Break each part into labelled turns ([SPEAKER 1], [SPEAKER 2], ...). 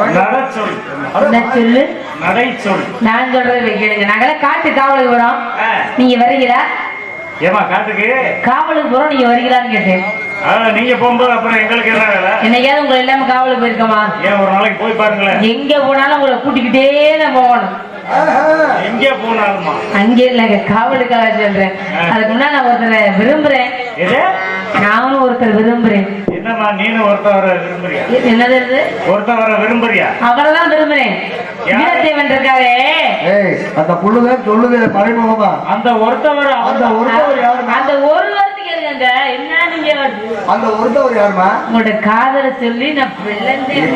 [SPEAKER 1] நடச்சொல்
[SPEAKER 2] நான் சொல்றது கேளுங்க. நாங்களாம் காட்டு காவலுக்கு போறோம்.
[SPEAKER 1] ஆ.
[SPEAKER 2] நீங்க வரீங்களா
[SPEAKER 1] ஏமா காட்டுக்கு?
[SPEAKER 2] காவலுக்கு போறோம் நீங்க வரீங்களான்னு கேட்டேன்.
[SPEAKER 1] ஆ, நீங்க போகும்போது அப்புறம் எங்களுக்கு என்ன வேலை?
[SPEAKER 2] என்னைக்காவது உங்களை இல்லாம காவலுக்கு போயிருக்கோமா?
[SPEAKER 1] ஏன் ஒரு நாளைக்கு போய் பாருங்களேன்.
[SPEAKER 2] எங்க போனாலும் உங்களை கூட்டிக்கிட்டே தான் போகணும்.
[SPEAKER 1] எங்க போனாலுமா?
[SPEAKER 2] அங்கே இல்லைங்க காவலுக்காக சொல்றேன். அதுக்கு முன்னாடி நான் ஒருத்தரை விரும்புறேன். நானும் ஒருத்தர் விரும்புறேன்.
[SPEAKER 1] என்னம்மா நீனு ஒருத்த வர விரும்புறியா?
[SPEAKER 2] என்னது இது?
[SPEAKER 1] ஒருத்த வர விரும்புறியா?
[SPEAKER 2] அவரெல்லாம் விரும்புறேன்.
[SPEAKER 1] யாரு?
[SPEAKER 2] வீரத்தேவன் இருக்காரே.
[SPEAKER 3] ஏய் அந்த புள்ளுதான் சொல்லுது மறைமுகமா
[SPEAKER 1] அந்த ஒருத்த வர
[SPEAKER 3] அந்த ஒருத்தவர் யாருமா
[SPEAKER 2] அந்த ஒரு வாரத்துக்கு எழுதுங்க என்ன நீங்க
[SPEAKER 3] அந்த ஒருத்தவர் யாருமா
[SPEAKER 2] உங்களோட காதலை சொல்லி நான் பிள்ளைந்தேன்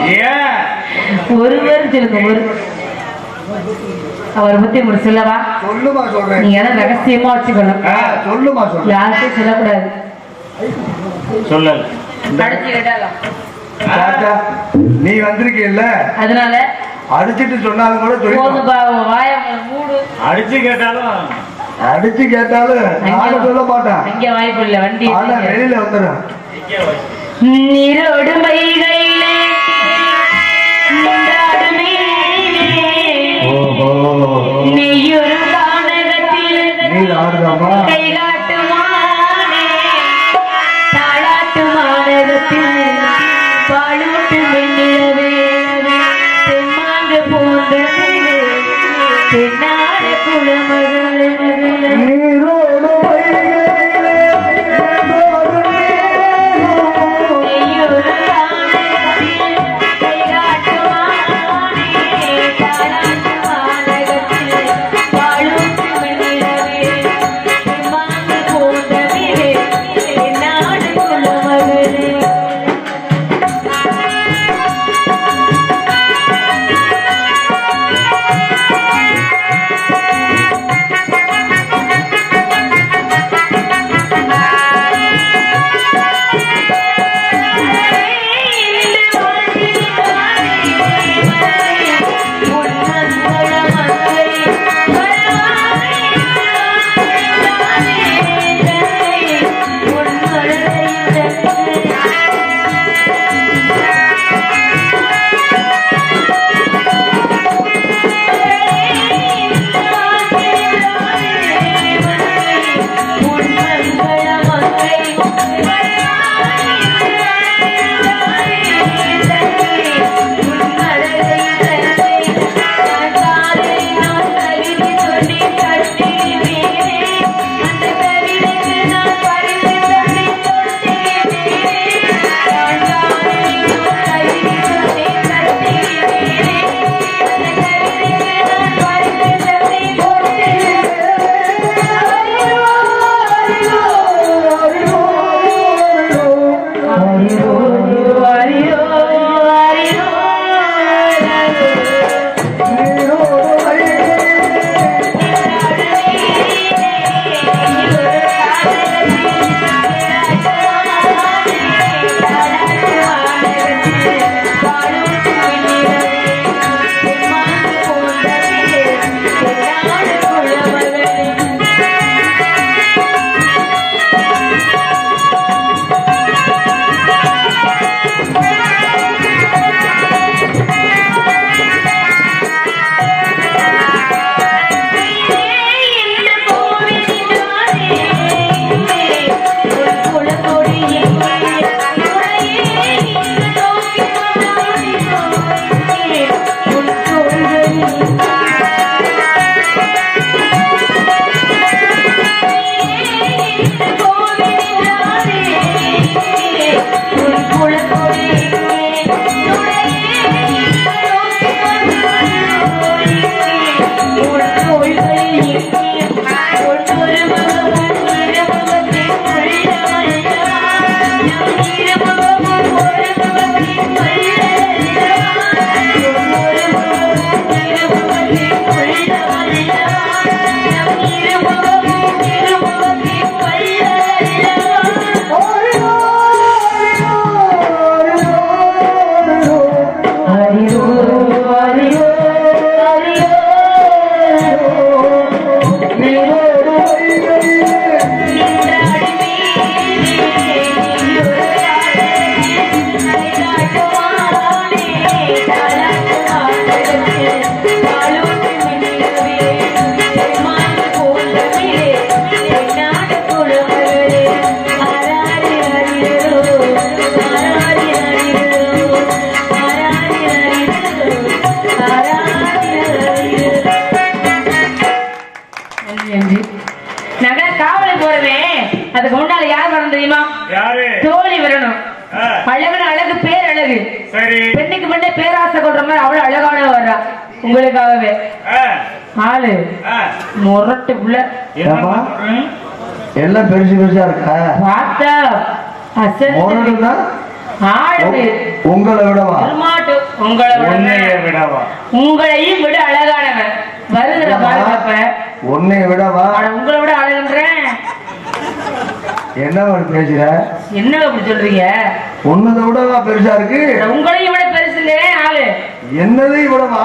[SPEAKER 2] ஒருவர் சொல்லுங்க ஒரு அவரை பத்தி உங்களுக்கு சொல்லவா?
[SPEAKER 3] சொல்லுமா சொல்றேன்.
[SPEAKER 2] நீங்க எல்லாம் ரகசியமா வச்சுக்கணும்.
[SPEAKER 3] சொல்லுமா சொல்றேன்.
[SPEAKER 2] யாருக்கும் சொல்லக்கூடாது.
[SPEAKER 1] சொல்லல.
[SPEAKER 3] நீ வந்திருக்கீல்ல?
[SPEAKER 2] அதனால
[SPEAKER 3] அடிச்சிட்டு சொன்னாலும் கூட
[SPEAKER 1] அடிச்சு கேட்டாலும்.
[SPEAKER 3] அடிச்சு கேட்டாலும் நானும் சொல்ல மாட்டேன்.
[SPEAKER 2] அங்க வாய்ப்பு இல்ல வண்டி
[SPEAKER 3] ஆனா வெளியில வந்துடும்
[SPEAKER 2] நீரோடுமைகளிலே நின்றாடுமே.
[SPEAKER 3] ஓஹோ.
[SPEAKER 2] நெய்யொரு
[SPEAKER 3] நீர் ஆடுதாமா
[SPEAKER 2] गया मंदिर நகர் காவலுக்கு வருவேன் அதுக்கு முன்னால யார் வரணும்
[SPEAKER 1] தெரியுமா?
[SPEAKER 4] தோழி வரணும். அழகுன அழகு பேர் அழகு. பெண்ணுக்கு முன்னே பேராசை கொடுற மாதிரி அவ்வளவு அழகான வர்றா. உங்களுக்காகவே. ஆளு. முரட்டு புள்ள.
[SPEAKER 3] எல்லாம் பெருசு பெருசா இருக்கா?
[SPEAKER 4] பார்த்தா. முரடுனா?
[SPEAKER 3] உங்களை விடவா?
[SPEAKER 4] உங்களை உங்களையும் விட அழகானவன். வருதுல பாருங்க
[SPEAKER 3] உன்னை விடவா?
[SPEAKER 4] உங்களை விட அழகுன்றேன்
[SPEAKER 3] என்ன பேசுற?
[SPEAKER 4] என்ன அப்படி சொல்றீங்க?
[SPEAKER 3] உன்னதை விடவா பெருசா இருக்கு?
[SPEAKER 4] உங்களையும் விட பெருசுங்க ஆளு.
[SPEAKER 3] என்னதை விடவா.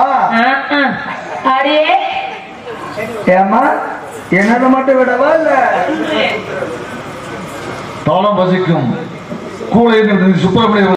[SPEAKER 4] அடியே
[SPEAKER 3] ஏமா என்னதை மட்டும் விடவா இல்ல?
[SPEAKER 5] தாளம் வசிக்கும். கூலை சுப்பிரமணிய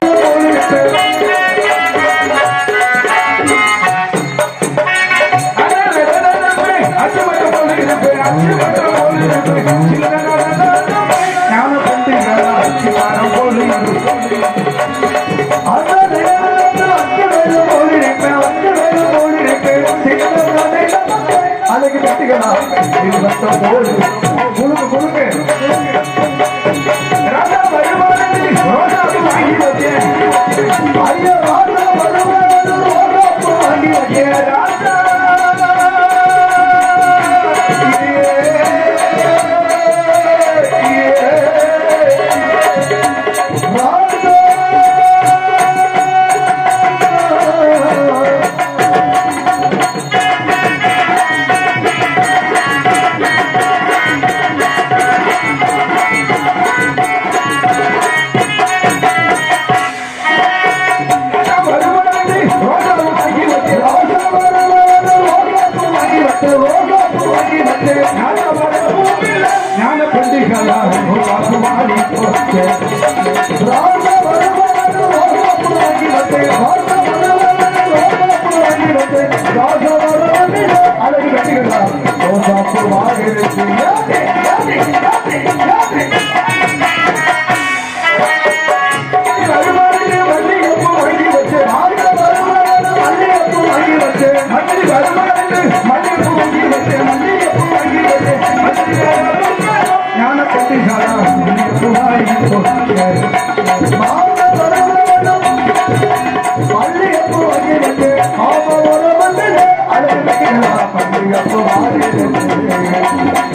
[SPEAKER 3] ஓடுகிற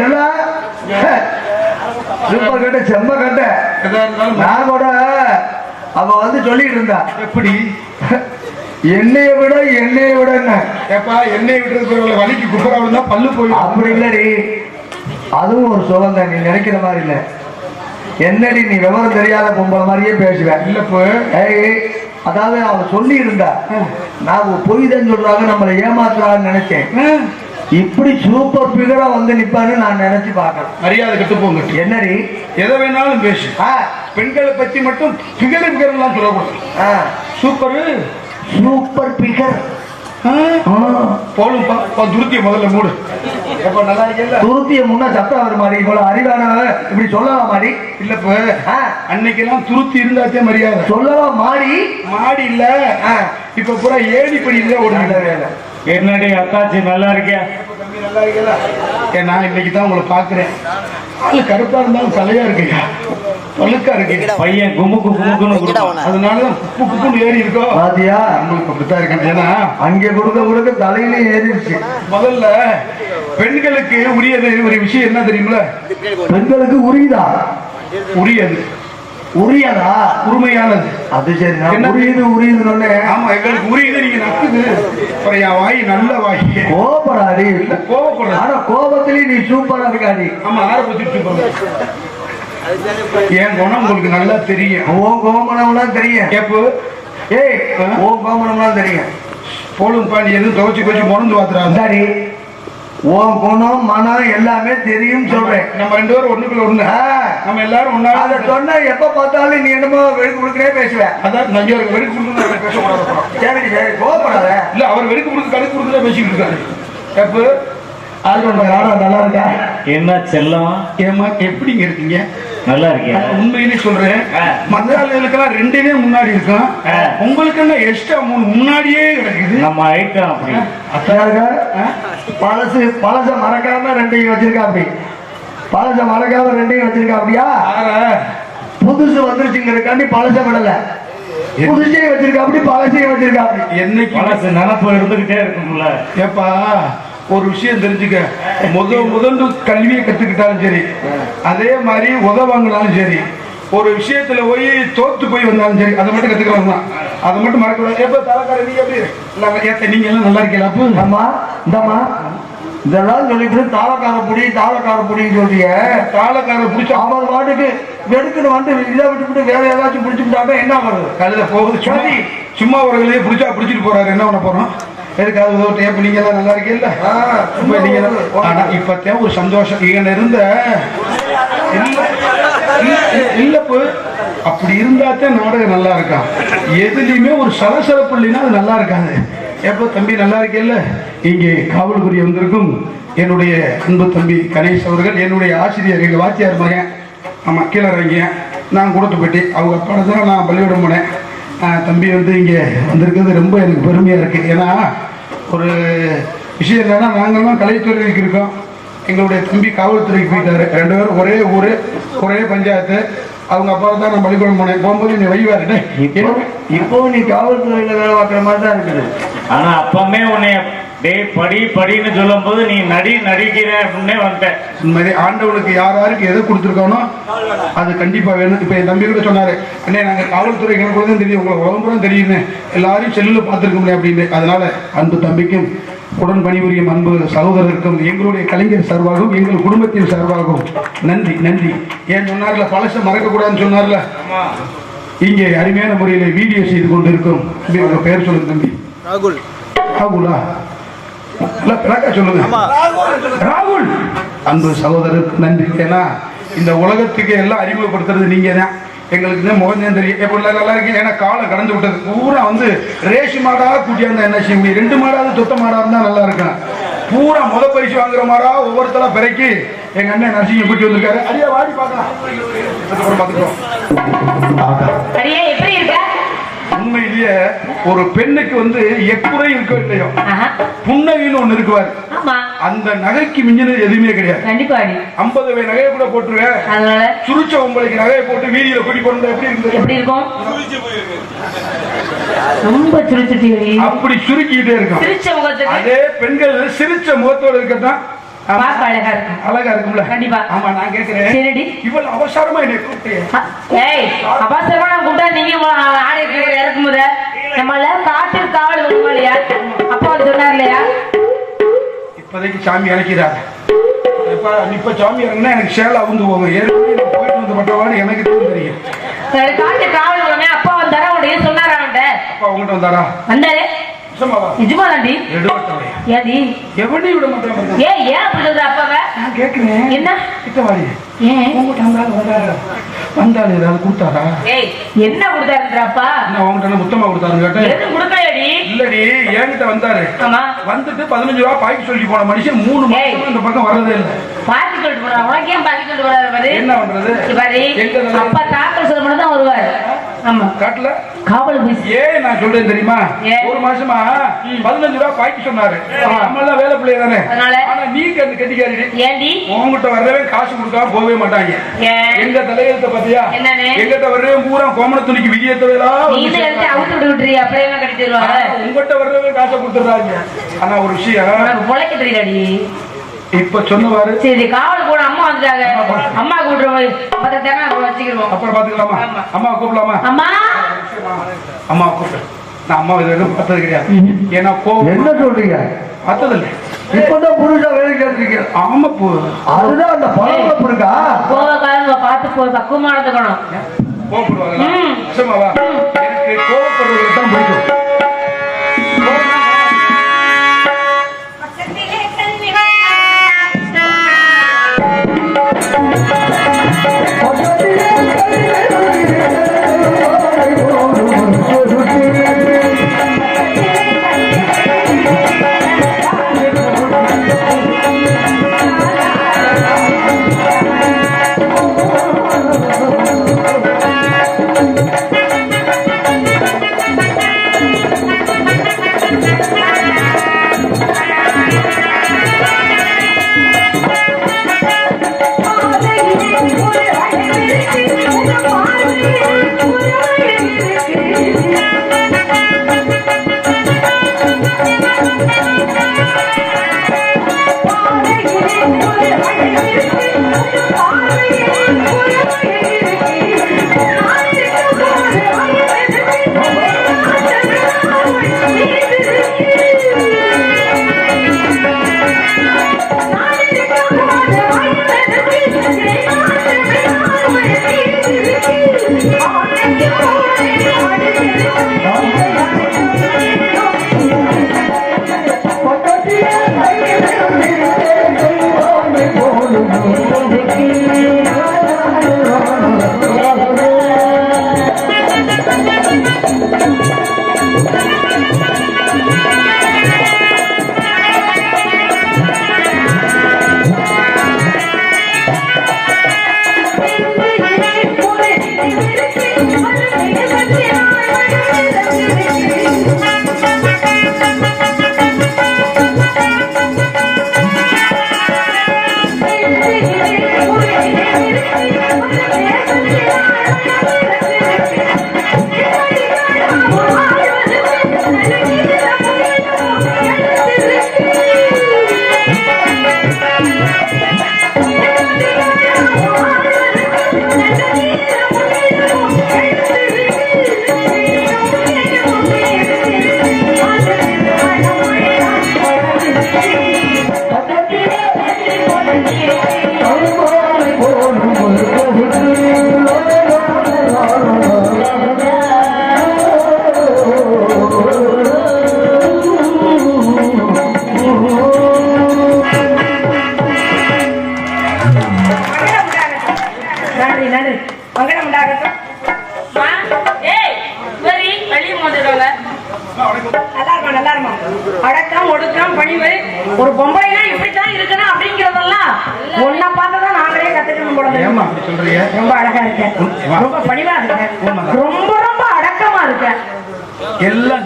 [SPEAKER 3] செல்லா செல்லா செம்ம கட்ட செம்ம கட்ட. நான் கூட அவ வந்து சொல்லிட்டு இருந்தா.
[SPEAKER 5] எப்படி?
[SPEAKER 3] என்னைய விட என்னைய விட
[SPEAKER 5] ஏப்பா எண்ணெய் விட்டுறது வலிக்கு குப்பரா விழுந்தா பல்லு போய்
[SPEAKER 3] அப்படி இல்லடி. அதுவும் ஒரு சுகம் தான் நீ நினைக்கிற மாதிரி இல்ல. என்னடி நீ விவரம் தெரியாத பொம்பளை மாதிரியே பேசுவேன்
[SPEAKER 5] இல்லப்ப.
[SPEAKER 3] ஏய் அதாவது அவ சொல்லி இருந்தா நான் பொய் தான் சொல்றாங்க நம்மளை ஏமாத்துறான்னு நினைச்சேன். இப்படி சூப்பர் பிகரா வந்து நிப்பான்னு நான் நினைச்சு பார்க்கறேன்.
[SPEAKER 5] மரியாதை கட்டு போங்க.
[SPEAKER 3] என்னடி?
[SPEAKER 5] எதை வேணாலும் பேசு. பெண்களை பத்தி மட்டும் பிகர் பிகர்லாம் சொல்லக்கூடாது. சூப்பரு
[SPEAKER 3] சூப்பர் பிகர்
[SPEAKER 5] போலும் துருத்திய முதல்ல மூடு. எப்ப நல்லா இருக்கல
[SPEAKER 3] துருத்திய முன்ன சத்தம் வர மாதிரி இவ்வளவு அறிவானவ இப்படி சொல்லலாம் மாடி
[SPEAKER 5] இல்ல இப்ப அன்னைக்கெல்லாம் துருத்தி இருந்தாத்தே மரியாதை.
[SPEAKER 3] சொல்லலாம் மாடி
[SPEAKER 5] மாடி இல்ல. இப்ப பூரா ஏணிப்படி இல்ல ஒரு
[SPEAKER 3] நல்ல வேலை.
[SPEAKER 1] என்னடி அத்தாச்சி நல்லா இருக்கியா?
[SPEAKER 5] நான் இன்னைக்கு தான் உங்களை பாக்குறேன் ஆளு கருப்பா இருந்தாலும் தலையா இருக்குங்க பழுக்கா இருக்கு
[SPEAKER 1] பையன் குமுக்கு குமுக்குன்னு.
[SPEAKER 5] அதனாலதான் குப்பு குப்புன்னு ஏறி இருக்கோ
[SPEAKER 3] பாத்தியா
[SPEAKER 5] உங்களுக்கு அப்படித்தான் இருக்கேன் ஏன்னா
[SPEAKER 3] அங்கே கொடுக்க கொடுக்க தலையிலே ஏறிடுச்சு.
[SPEAKER 5] முதல்ல பெண்களுக்கு உரியது ஒரு விஷயம் என்ன தெரியுங்களா
[SPEAKER 3] பெண்களுக்கு உரியுதா
[SPEAKER 5] உரியது.
[SPEAKER 3] உரியதா?
[SPEAKER 5] உரிமையானது.
[SPEAKER 3] அது சரி
[SPEAKER 5] என்ன?
[SPEAKER 3] உரியுது உரியுதுன்னு
[SPEAKER 5] ஆமா எங்களுக்கு உரியது நீங்க நக்குது என் வாய் நல்ல வாய்.
[SPEAKER 3] கோபப்படாடி
[SPEAKER 5] இல்ல கோவப்படுறது
[SPEAKER 3] ஆனா கோபத்திலேயே நீ சூப்பரா இருக்காடி
[SPEAKER 5] ஆமா ஆரம்பிச்சுட்டு போறது என் குணம் உங்களுக்கு நல்லா தெரியும்.
[SPEAKER 3] உன் கோமணம்லாம் தெரியும்.
[SPEAKER 5] எப்போ
[SPEAKER 3] ஏய் உன் கோமணம்லாம் தெரியும்.
[SPEAKER 5] போலும் பாண்டி எதுவும் துவச்சு கொச்சு முறந்து பாத்துறாங்க
[SPEAKER 3] சரி உன் குணம் மனம் எல்லாமே தெரியும் சொல்றேன்.
[SPEAKER 5] நம்ம ரெண்டு பேரும் ஒண்ணுக்குள்ள ஒண்ணு நம்ம எல்லாரும் ஒன்னா
[SPEAKER 3] அத சொன்னா எப்ப பார்த்தாலும் நீ என்னமோ வெறுக்கு கொடுக்கவே பேசுவ
[SPEAKER 5] அதான் நஞ்சு வெறுக்கு கொடுத்து பேசக்கூடாது.
[SPEAKER 3] சரி சரி கோபப்படாத
[SPEAKER 5] இல்ல அவர் வெறுக்கு கொடுத்து கடுக்கு கொடுத்து பேசிக்கிட்டு இருக்காரு. எப்போ?
[SPEAKER 3] அது நல்லா இருக்கா?
[SPEAKER 1] என்ன செல்லம்?
[SPEAKER 5] ஏமா எப்படிங்க இருக்கீங்க?
[SPEAKER 1] நல்லா இருக்கியா
[SPEAKER 5] நான் உண்மையிலே சொல்றேன் ஆளுகளுக்கெல்லாம் ரெண்டுனே முன்னாடி இருக்கும். உங்களுக்கு என்ன எக்ஸ்ட்ரா மூணு முன்னாடியே கிடக்குது?
[SPEAKER 1] நம்ம ஐட்டம் அப்படி.
[SPEAKER 3] அத்தையாக பழசு பழச மறக்காம ரெண்டையும் வச்சிருக்கா அப்படி. பழச மறக்காம ரெண்டையும் வச்சிருக்கா அப்படியா? புதுசு வந்துருச்சுங்கிறதுக்காண்டி பழச விடல. புதுசையும் வச்சிருக்கா அப்படி பழசையும் வச்சிருக்கா அப்படி.
[SPEAKER 5] என்னைக்கு
[SPEAKER 1] மனசு நினப்பு இருந்துகிட்டே இருக்கும்ல.
[SPEAKER 5] ஏப்பா. ஒரு விஷயம் தெரிஞ்சுக்க. முத முதல்ல கல்வியை கத்துக்கிட்டாலும் சரி அதே மாதிரி உதவாங்கினாலும் சரி ஒரு விஷயத்துல போய் தோத்து போய் வந்தாலும் சரி அதை மட்டும் கத்துக்கலாம் தான். அதை மட்டும் மறக்கக்கூடாது. எப்ப தலைக்கார நீங்க எப்படி? இல்ல, ஏத்த நீங்க எல்லாம் நல்லா இருக்கீங்களா? அப்போ
[SPEAKER 3] அம்மா இந்தம்மா. இதெல்லாம் சொல்லிட்டு தாளக்கார புடி தாளக்கார புடின்னு சொல்றீங்க
[SPEAKER 5] தாளக்கார பிடிச்சா
[SPEAKER 3] அவர் பாட்டுக்கு வெடுக்குன்னு வந்து இதை விட்டுவிட்டு வேற ஏதாச்சும் பிடிச்சுக்கிட்டாங்க என்ன வருது
[SPEAKER 5] கழுத போகுது சும்மா. சும்மா ஒரு பிடிச்சா பிடிச்சிட்டு போறாரு. என்ன பண்ண போறோம்? எதுக்காவது உதவிட்டு எப்ப நீங்க எல்லாம் நல்லா இருக்கீல்ல இப்ப நீங்க ஆனா இப்பத்தான் ஒரு சந்தோஷம். இங்க இருந்த இல்ல இல்ல- இல்லப்பு அப்படி இருந்தாத்தான் நாடகம் நல்லா இருக்கான். எதுலயுமே ஒரு சலசலப்பு இல்லைன்னா அது நல்லா இருக்காது. எப்போ தம்பி நல்லா இருக்கேல்ல? இங்கே காவல்துறை வந்திருக்கும் என்னுடைய அன்பு தம்பி கணேஷ் அவர்கள் என்னுடைய ஆசிரியர் எங்கள் வாத்தியார் மகன். ஆமாம் கீழே இறங்கிய நான் கொடுத்து போயிட்டு அவங்க அப்பாட தான் நான் பள்ளிக்கூடம் போனேன். தம்பி வந்து இங்கே வந்திருக்கிறது ரொம்ப எனக்கு பெருமையாக இருக்குது ஏன்னா ஒரு விஷயம் என்னன்னா நாங்கள்லாம் கலைத்துறைக்கு இருக்கோம். எங்களுடைய தம்பி காவல்துறைக்கு போயிட்டாரு. ரெண்டு பேரும் ஒரே ஊர் ஒரே பஞ்சாயத்து. அவங்க அப்பா தான் நான் பள்ளிக்கூடம் போனேன். போகும்போது நீ வைவாரு
[SPEAKER 3] இப்போ இப்போ நீ காவல்துறையில வேலை பார்க்குற மாதிரி தான் இருக்குது.
[SPEAKER 1] ஆனா அப்பமே உன்னைய டேய் படி படின்னு சொல்லும் போது நீ நடி நடிக்கிற அப்படின்னே வந்துட்டேன்
[SPEAKER 5] உண்மையிலே ஆண்டவனுக்கு யார் யாருக்கு எதை கொடுத்துருக்கானோ அது கண்டிப்பா வேணும். இப்போ என் தம்பி கூட சொன்னாரு அண்ணே நாங்க காவல்துறை தான் தெரியும். உங்களுக்கு உடம்புறம் தெரியுமே எல்லாரையும் செல்லில் பார்த்துருக்க முடியும் அப்படின்னு அதனால அன்பு தம்பிக்கும் உடன் பணிபுரியும் அன்பு சகோதரருக்கும் எங்களுடைய கலைஞர் சார்பாகவும் எங்கள் குடும்பத்தின் சார்பாகவும் நன்றி நன்றி. ஏன் சொன்னார்ல பழச மறக்கக்கூடாதுன்னு சொன்னார்ல? இங்கே அருமையான முறையில் வீடியோ செய்து கொண்டிருக்கும் பெயர் சொல்லுங்க தம்பி.
[SPEAKER 6] ராகுல்.
[SPEAKER 5] ராகுலா? சொல்லுங்க. ராகுல். அன்பு சகோதரருக்கு நன்றி. ஏன்னா இந்த உலகத்துக்கு எல்லாம் அறிமுகப்படுத்துறது நீங்க தான் எங்களுக்கு தான் முகம் தெரியும். எப்படி நல்லா இருக்கு ஏன்னா காலம் கடந்து விட்டது. பூரா வந்து ரேஷி மாடா கூட்டியாந்தா என்ன செய்ய முடியும் ரெண்டு மாடாவது சொத்த மாடா இருந்தா நல்லா இருக்கும் பூரா முத பரிசு வாங்குற மாடா ஒவ்வொருத்தரா பிறக்கி எங்க அண்ணன் நரசிங்க கூட்டி வந்திருக்காரு. அடியா வாடி பார்க்கலாம். பார்த்துக்கிறோம் ஆகா.
[SPEAKER 4] அடியே எப்படி இருக்க
[SPEAKER 5] உண்மையிலேயே ஒரு பெண்ணுக்கு வந்து எக்குறை இருக்கோ இல்லையோ. புன்னகைன்னு ஒண்ணு இருக்குவார்.
[SPEAKER 4] ஆமா.
[SPEAKER 5] அந்த நகைக்கு மிஞ்சினது எதுவுமே கிடையாது.
[SPEAKER 4] கண்டிப்பா
[SPEAKER 5] ஐம்பது வை நகையை கூட போட்டுருவேன் சுருச்ச உங்களுக்கு நகையை போட்டு வீதியில கூட்டி போட்டு எப்படி இருந்தது?
[SPEAKER 4] எப்படி இருக்கும்? ரொம்ப சுறுச்சுட்டி அடி.
[SPEAKER 5] அப்படி சுருக்கிட்டே இருக்கும். அதே பெண்கள் சிரிச்ச முகத்தோட இருக்கத்தான்
[SPEAKER 4] பார்க்க அழகா இருக்கும்
[SPEAKER 5] அழகா இருக்கும்ல.
[SPEAKER 4] கண்டிப்பா.
[SPEAKER 5] ஆமா நான் கேக்குறேன்.
[SPEAKER 4] சரிடி
[SPEAKER 5] இவ்வளவு அவசரமா என்னை கூப்பிட்டு.
[SPEAKER 4] ஏய் அவசரமா நான் கூப்பிட்டா நீங்க ஆடி இருக்கிற இறக்கும் போது? நம்மள காட்டில் காவல் இல்லையா? அப்பா வந்து சொன்னார் இல்லையா?
[SPEAKER 5] இப்போதைக்கு சாமி இறக்கிறார் இப்ப சாமி இறங்கினா எனக்கு சேலை அவுந்து போகும். ஏற்கனவே நான் போயிட்டு வந்து பட்டவாடு எனக்கு தெரியும்.
[SPEAKER 4] சரி, காட்டில் காவல் வருமே. அப்பா வந்தாரா உடைய சொன்னாரா அவன்கிட்ட?
[SPEAKER 5] அப்பா உங்ககிட்ட வந்தாரா?
[SPEAKER 4] வந்தாரு. நிஜமா தாண்டி
[SPEAKER 5] எடுவட்டவரையா
[SPEAKER 4] ஏடி
[SPEAKER 5] எவனையும் விட மாட்டேன்.
[SPEAKER 4] ஏ ஏன் அப்படி சொல்ற அப்பாவ?
[SPEAKER 5] நான் கேட்கிறேன்.
[SPEAKER 4] என்ன?
[SPEAKER 5] கிட்ட வாடி.
[SPEAKER 4] ஏன்?
[SPEAKER 5] உங்ககிட்ட வந்தாலும் வந்தாரு. வந்தாலும் ஏதாவது கொடுத்தாரா?
[SPEAKER 4] ஏய் என்ன கொடுத்தாருன்ற அப்பா?
[SPEAKER 5] என்ன உங்ககிட்ட முத்தமா கொடுத்தாருன்னு கேட்டேன்.
[SPEAKER 4] எதுவும் கொடுக்கலையடி.
[SPEAKER 5] இல்லடி என்கிட்ட வந்தாரு.
[SPEAKER 4] ஆமா.
[SPEAKER 5] வந்துட்டு பதினஞ்சு ரூபா பாய்க்கு சொல்லி போன மனுஷன் மூணு. மாசமா இந்த பக்கம் வர்றதே இல்லை.
[SPEAKER 4] பாத்தி சொல்லிட்டு போறா? உனக்கு ஏன் பாத்தி சொல்லிட்டு போறாரு பாரு?
[SPEAKER 5] என்ன பண்றது?
[SPEAKER 4] பாரு? அப்பா தாக்கல் சொல்ல மட்டும் தான் வருவாரு. ஆமா.
[SPEAKER 5] காட்டுல?
[SPEAKER 4] காவல்
[SPEAKER 5] ஏன் நான் சொல்றேன் தெரியுமா? ஒரு மாசமா பதினஞ்சு ரூபா பாய்க்கு சொன்னாரு. நம்ம எல்லாம் வேலை பிள்ளை தானே? ஆனா நீ கண்டு கட்டிக்காரி உங்ககிட்ட வர்றவன் காசு கொடுக்காம போகவே மாட்டாங்க. எங்க தலையெழுத்த பாத்தியா? எங்கிட்ட வர்றவன் பூரா கோமண துணிக்கு
[SPEAKER 4] தருவாங்க
[SPEAKER 5] உங்ககிட்ட வர்றவன் காசை கொடுத்துறாங்க ஆனா ஒரு விஷயம். இப்ப சொன்னவாறு.
[SPEAKER 4] சரி காவல் போன அம்மா வந்துட்டாங்க. அம்மா மத்த தேங்க வச்சுக்கிருவோம்
[SPEAKER 5] அப்புறம் பாத்துக்கலாமா. அம்மா கூப்பிடலாமா?
[SPEAKER 4] அம்மா?
[SPEAKER 5] அம்மா கூப்பிடு. நான் அம்மா இது வரைக்கும் பார்த்தது கிடையாது. ஏன்னா கோவம்
[SPEAKER 3] என்ன சொல்றீங்க?
[SPEAKER 5] பார்த்ததில்லை.
[SPEAKER 3] இப்பதான் புதுசா வேலை கேட்டிருக்கீங்க.
[SPEAKER 5] ஆமா போ.
[SPEAKER 3] அதுதான் அந்த பரபரப்பு இருக்கா
[SPEAKER 4] கோவக்காரங்க பார்த்து போய் பக்குவமா நடந்துக்கணும்.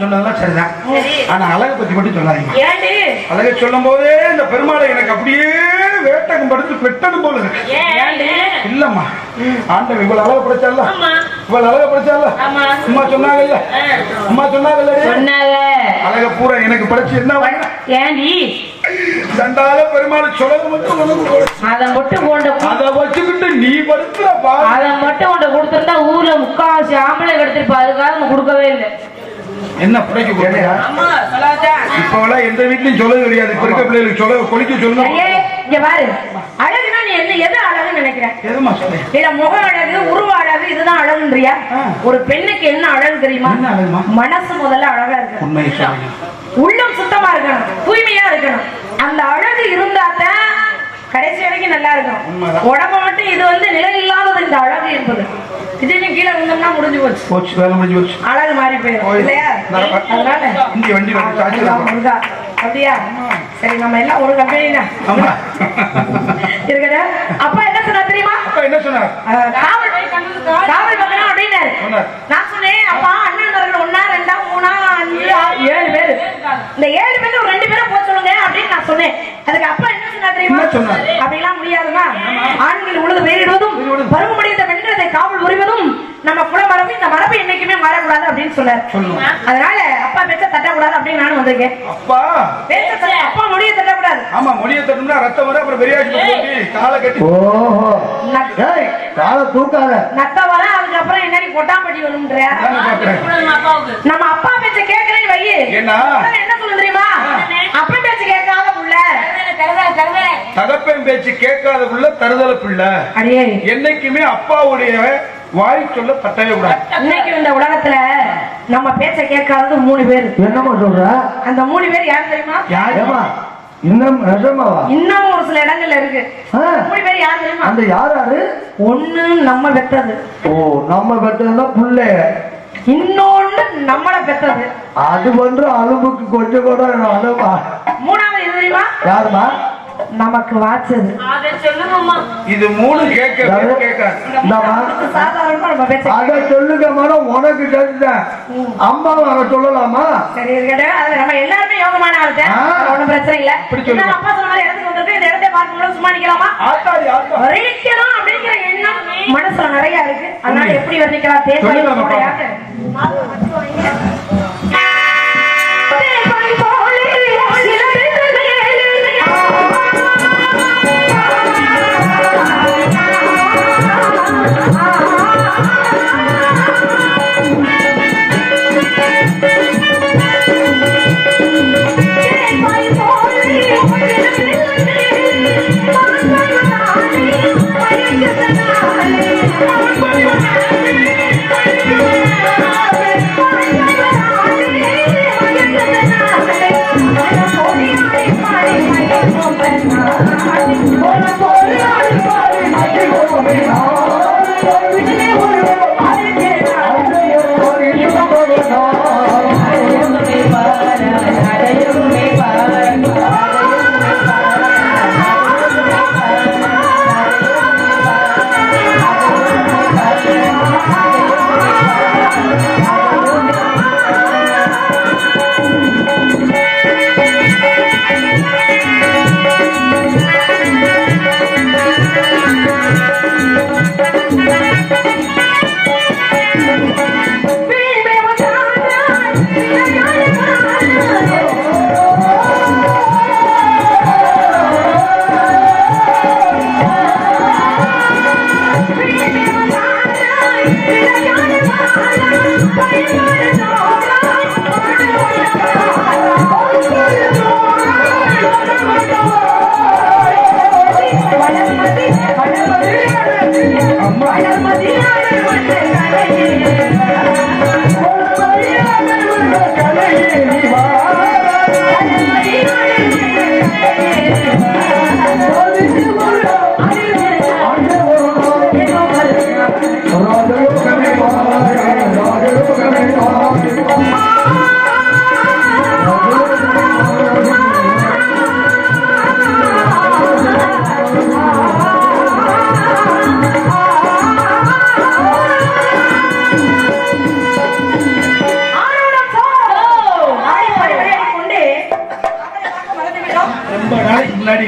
[SPEAKER 5] சொன்னதெல்லாம் சரிதான். ஆனா அழகை பத்தி மட்டும் சொல்லாதீங்க. அழகை சொல்லும் போதே இந்த பெருமாளை எனக்கு அப்படியே வேட்டகம் படுத்து பெட்டணும் போல இருக்கு. இல்லம்மா. ஆண்டவன் இவ்வளவு அழக படைச்சால இவ்வளவு அழக படைச்சால அம்மா சொன்னாங்கல்ல? அம்மா சொன்னாங்கல்ல
[SPEAKER 4] சொன்னாங்க.
[SPEAKER 5] அழக பூரா எனக்கு படைச்சு என்ன
[SPEAKER 4] ஏண்டி
[SPEAKER 5] தண்டால பெருமாள் சொல்லது மட்டும் உனக்கு.
[SPEAKER 4] அதை மட்டும் கொண்டு
[SPEAKER 5] அதை வச்சுக்கிட்டு நீ படுத்துற பா
[SPEAKER 4] அதை மட்டும் கொண்டு கொடுத்திருந்தா ஊர்ல முக்காவாசி ஆம்பளை எடுத்திருப்பா அதுக்காக கொடுக்கவே இல்லை.
[SPEAKER 5] என்ன பிடிக்க போறியா எந்த வீட்லயும் சொல்லது கிடையாது இப்ப இருக்க பிள்ளைகளுக்கு சொல்ல கொலிக்க சொல்லணும்
[SPEAKER 4] ஐயே, இங்க பாரு. அழகுனா நீ என்ன எது அழகுன்னு நினைக்கிற?
[SPEAKER 5] எதுமா சொல்ல
[SPEAKER 4] இல்ல முக அழகு உருவ அழகு இதுதான் அழகுன்றியா. ஒரு பெண்ணுக்கு என்ன அழகு தெரியுமா? மனசு முதல்ல அழகா இருக்கு உள்ளம் சுத்தமா இருக்கணும். தூய்மையா இருக்கணும். அந்த அழகு இருந்தாதான் கடைசி வரைக்கும் நல்லா இருக்கும். உடம்ப மட்டும் இது வந்து நிலை இல்லாதது இந்த அழகு என்பது. திடீர்னு கீழே விழுந்தோம்னா முடிஞ்சு போச்சு.
[SPEAKER 5] போச்சு வேலை முடிஞ்சு போச்சு.
[SPEAKER 4] அழகு மாறி போயிடும். இல்லையா? அதனால
[SPEAKER 5] இங்க வண்டி
[SPEAKER 4] முருகா. அப்படியா? சரி நம்ம எல்லாம் ஒரு கம்பெனி தான். அப்பா என்ன சொன்னா தெரியுமா?
[SPEAKER 5] அப்பா என்ன சொன்னார்?
[SPEAKER 4] காவல் காவல் பக்கம் அப்படின்னாரு.
[SPEAKER 5] சொன்னார்.
[SPEAKER 4] நான் சொன்னேன் அப்பா அண்ணன் ஒன்னா ரெண்டா மூணா அஞ்சு ஏழு பேரு. இந்த ஏழு பேர்ல ஒரு ரெண்டு பேரை போக சொல்லுங்க அப்படின்னு நான் சொன்னேன். அதுக்கு அப்பா என்ன சொன்னா தெரியுமா?
[SPEAKER 5] சொன்னார்?
[SPEAKER 4] அப்படின்னு சொன்னார்
[SPEAKER 5] சொல்லணும்.
[SPEAKER 4] அதனால அப்பா பேச்ச தட்டக்கூடாது அப்படின்னு நானும் வந்திருக்கேன்.
[SPEAKER 5] அப்பா?
[SPEAKER 4] பேச்ச தட்ட அப்பா முடிய தட்டக்கூடாது.
[SPEAKER 5] ஆமா மொழியை தட்டணும்னா ரத்தம் வர அப்புறம் பெரியாட்சி போட்டு காலை கட்டி
[SPEAKER 3] ஓஹோ.
[SPEAKER 4] நக்-
[SPEAKER 3] ஏய் காலை தூக்காத.
[SPEAKER 4] நத்த வர அதுக்கப்புறம் என்னடி கொட்டாம்பட்டி வரும்ன்ற?
[SPEAKER 5] நானு பாக்குறேன்
[SPEAKER 4] நம்ம அப்பா பேச்ச கேட்கறேன்னு வை என்ன சொல்லு தெரியுமா? அப்பா பேச்ச கேட்காத புள்ள.
[SPEAKER 5] தகப்பன் பேச்சு கேட்காத புள்ள தருதல பிள்ளை.
[SPEAKER 4] அடியே.
[SPEAKER 5] என்னைக்குமே அப்பாவுடைய வாய் சொல்ல தட்டவே கூடாது.
[SPEAKER 4] இன்னைக்கு இந்த உலகத்துல நம்ம பேச்ச கேட்காதது மூணு பேர்.
[SPEAKER 3] என்னம்மா சொல்ற?
[SPEAKER 4] அந்த மூணு பேர் யார் தெரியுமா?
[SPEAKER 3] ஏமா இன்னும் நிஜமாவா
[SPEAKER 4] இன்னும் ஒரு சில இடங்கள்ல இருக்கு. மூணு பேர் யார் தெரியுமா?
[SPEAKER 3] அந்த யார் யாரு?
[SPEAKER 4] ஒண்ணு நம்ம பெத்தது.
[SPEAKER 3] ஓ நம்ம பெற்றதுதான் புள்ள
[SPEAKER 4] இன்னொன்னு நம்மள பெத்தது.
[SPEAKER 3] அது பண்ற அலும்புக்கு கொஞ்சம் கூட அலுவா
[SPEAKER 4] மூணாவது எது தெரியுமா?
[SPEAKER 3] யாருமா?
[SPEAKER 4] நமக்கு வாச்சது
[SPEAKER 5] இது மூணு கேட்க
[SPEAKER 3] அத சொல்லுங்க மேடம் உனக்கு தெரிஞ்சேன். அம்மாவை அத சொல்லலாமா?
[SPEAKER 4] சரி இருக்கட்டும் நம்ம எல்லாருமே யோகமான ஆள். ஒண்ணும் பிரச்சனை இல்ல. அப்பா சொன்ன மாதிரி இடத்துக்கு வந்திருக்கு இந்த இடத்தை பார்க்கும்போது சும்மா நிக்கலாமா? அப்படிங்கிற எண்ணம் மனசுல நிறைய இருக்கு. அதனால எப்படி வர்ணிக்கலாம்? தேர்வாய்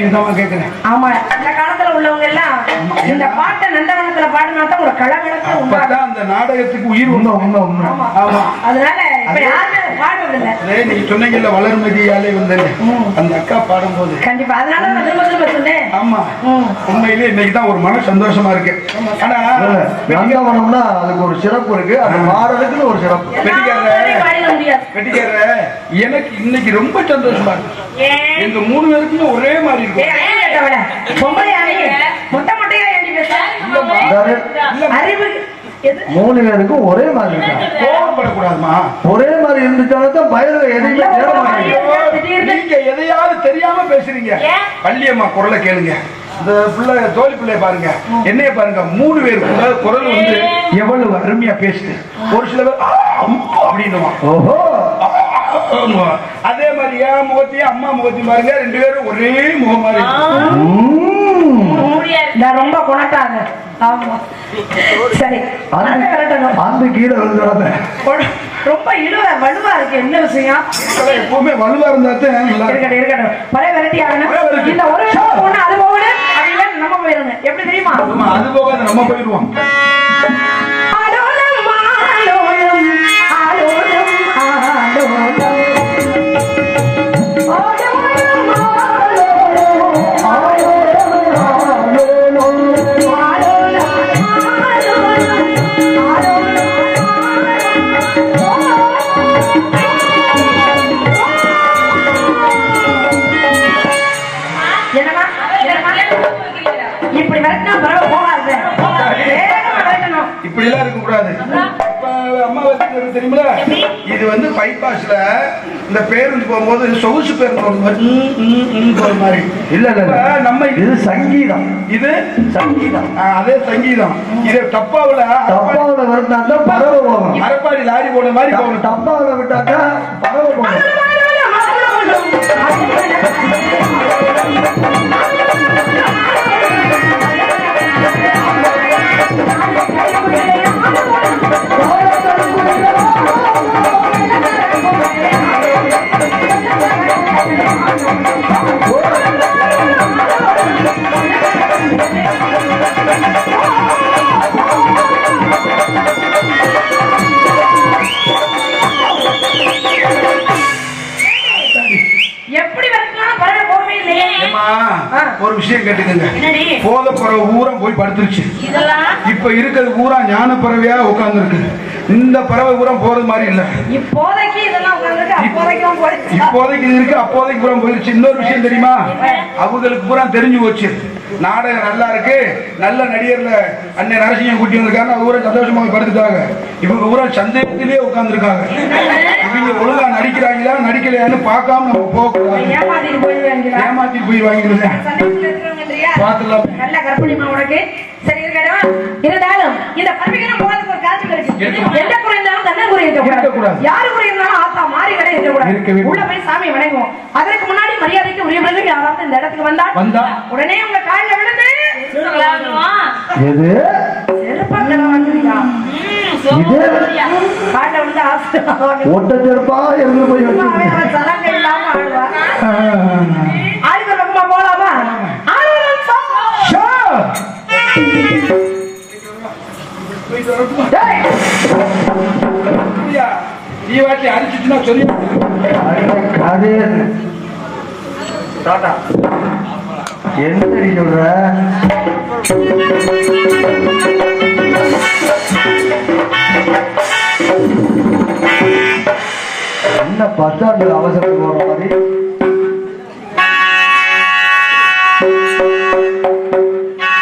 [SPEAKER 5] இதாம கேட்கிறேன்
[SPEAKER 4] ஆமா இந்த காலத்துல உள்ளவங்க எல்லாம் இந்த பாட்டை நந்தவனத்துல பாடினா தான் ஒரு கலகலப்பு உண்டாகும்.
[SPEAKER 5] அந்த நாடகத்துக்கு உயிர் உண்டு.
[SPEAKER 3] உண்மை உண்மை
[SPEAKER 4] ஆமா. அதனால இப்ப யாருமே பாடுறதில்ல.
[SPEAKER 5] நீங்க சொன்னீங்கல்ல வளர்மதியாலே வந்தேன் அந்த அக்கா பாடும்போது.
[SPEAKER 4] கண்டிப்பா. அதனால திரும்ப திரும்ப சொன்னேன்
[SPEAKER 5] ஆமா. உண்மையிலே இன்னைக்கு தான் ஒரு மன சந்தோஷமா இருக்கு. ஆனா
[SPEAKER 3] நந்தவனம்னா அதுக்கு ஒரு சிறப்பு இருக்கு. அது பாடுறதுக்குன்னு ஒரு சிறப்பு.
[SPEAKER 5] வெட்டிக்கார எனக்கு இன்னைக்கு ரொம்ப சந்தோஷமா இருக்கு. எங்க மூணு பேருக்குமே ஒரே மாதிரி
[SPEAKER 4] எது?
[SPEAKER 3] மூணு பேருக்கும் ஒரே மாதிரி இருக்கா?
[SPEAKER 5] கோவப்படக்கூடாதுமா.
[SPEAKER 3] ஒரே மாதிரி இருந்துச்சாலும் பயலுக எதையுமே தேட
[SPEAKER 5] தெரியாம பேசுறீங்க? பள்ளியம்மா குரலை கேளுங்க. இந்த பிள்ளை தோழி பிள்ளைய பாருங்க. என்னைய பாருங்க மூணு பேர் கூட குரல் வந்து எவ்வளவு அருமையா பேசுது. ஒரு சில பேர் அப்படின்னுவான்.
[SPEAKER 3] ஓஹோ.
[SPEAKER 5] அதே மாதிரி என் முகத்தையும் அம்மா முகத்தையும் பாருங்க ரெண்டு பேரும் ஒரே முகம் மாதிரி.
[SPEAKER 4] நான் ரொம்ப குணட்டாங்க. ஆமா. சரி.
[SPEAKER 3] அந்த கீழே விழுந்துடாத.
[SPEAKER 4] ரொம்ப இழுவ வலுவா இருக்கு. என்ன விஷயம்?
[SPEAKER 5] எப்பவுமே வலுவா இருந்தா.
[SPEAKER 4] இருக்கட்டும் இருக்கட்டும். பழைய விரட்டி ஆகணும். இந்த ஒரு ஒண்ணு அது போகணும் அப்படின்னா நம்ம போயிடணும். எப்படி தெரியுமா?
[SPEAKER 5] அது போக அது நம்ம போயிடுவோம்.
[SPEAKER 4] ஆடோலம், ஆடோலம், ஆடோலம். ஆடோலம்,
[SPEAKER 5] பைபாஸ்ல இந்த பேருந்து போகும்போது சொகுசு பேருந்து போற மாதிரி ம், ம், ம் போற மாதிரி.
[SPEAKER 3] இல்ல இல்ல
[SPEAKER 5] நம்ம
[SPEAKER 3] இது சங்கீதம்.
[SPEAKER 5] இது
[SPEAKER 3] சங்கீதம்.
[SPEAKER 5] அதே சங்கீதம். இது டப்பாவுல
[SPEAKER 3] டப்பாவில விரட்டினா பறவை போகும்.
[SPEAKER 5] அரப்பாடி லாரி போன மாதிரி போகணும்
[SPEAKER 3] டப்பாவில விட்டாக்கா பறவை போகும்.
[SPEAKER 5] ஒரு விஷயம் கேட்டுக்கங்க. போத பறவை ஊரா போய் படுத்துருச்சு. இப்ப இருக்கிறது பூரா ஞான பறவையா உட்கார்ந்து இருக்கு இந்த பறவை பூரா போறது மாதிரி இல்ல
[SPEAKER 4] இப்போதைக்கு இதெல்லாம் உட்காந்துருக்கு அப்போதைக்கும் போயிடுச்சு
[SPEAKER 5] இப்போதைக்கு இது இருக்கு அப்போதைக்கு பூரா போயிருச்சு. இன்னொரு விஷயம் தெரியுமா? அவங்களுக்கு பூரா தெரிஞ்சு போச்சு. நாடகம் நல்லா இருக்கு. நல்ல நடிகர்ல அண்ணன் நரசிங்கம் கூட்டி வந்திருக்காங்க அவங்க பூரா சந்தோஷமா போய் படுத்துட்டாங்க. இவங்க பூரா சந்தேகத்திலே உட்கார்ந்துருக்காங்க. இவங்க ஒழுங்கா நடிக்கிறாங்களா நடிக்கலையான்னு பார்க்காம நம்ம
[SPEAKER 4] போயிடுவாங்களா
[SPEAKER 5] ஏமாத்தி போய் வாங்கிடுங்க? பார்த்துலாம்.
[SPEAKER 4] நல்ல கற்பனைமா உனக்கு. சரி இருக்கட்டும் இருந்தாலும் இந்த பறவைகள் போறதுக்கு ஒரு காரணம் இருக்கு. எந்த குறை இருந்தாலும் தன்னை குறை இருக்கக்கூடாது.
[SPEAKER 5] இருக்கக்கூடாது.
[SPEAKER 4] யாரு குறை இருந்தாலும் ஆத்தா மாறி
[SPEAKER 5] இருக்கவே
[SPEAKER 4] உள்ள போய் சாமி வணங்குவோம். அதற்கு முன்னாடி மரியாதைக்கு உரியவர்கள் யாராவது இந்த இடத்துக்கு வந்தால்?
[SPEAKER 5] வந்தா?
[SPEAKER 4] உடனே உங்க காலில் விழுந்து
[SPEAKER 3] எது?
[SPEAKER 4] செருப்பா விழுந்து
[SPEAKER 3] ஒட்ட செருப்பா? இருந்து போய்
[SPEAKER 4] சலங்கை இல்லாம ஆளுக்கு பக்கமா போலாமா?
[SPEAKER 5] நீ வாட்டி அடிச்சுச்சுன்னா சொல்லி
[SPEAKER 3] அது
[SPEAKER 5] டாடா
[SPEAKER 3] என்னடி சொல்ற என்ன பார்த்தா அந்த